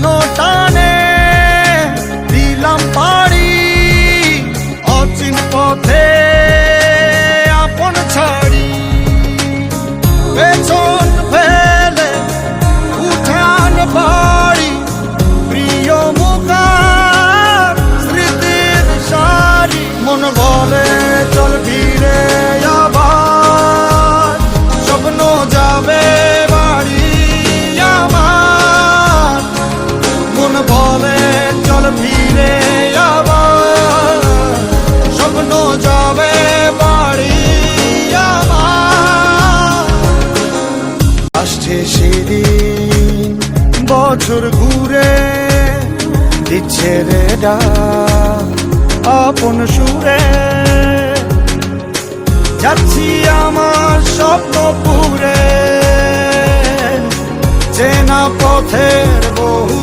കണ്ണോട്ട বলে, চল ফিরে আবার। স্বপ্ন যাবে বাড়ি আসছে সেদিন বছর ঘুরে, দিচ্ছে রে ডাক আপন সুরে। যাচ্ছি আমার স্বপ্ন পুরে, চেনা পথের বহু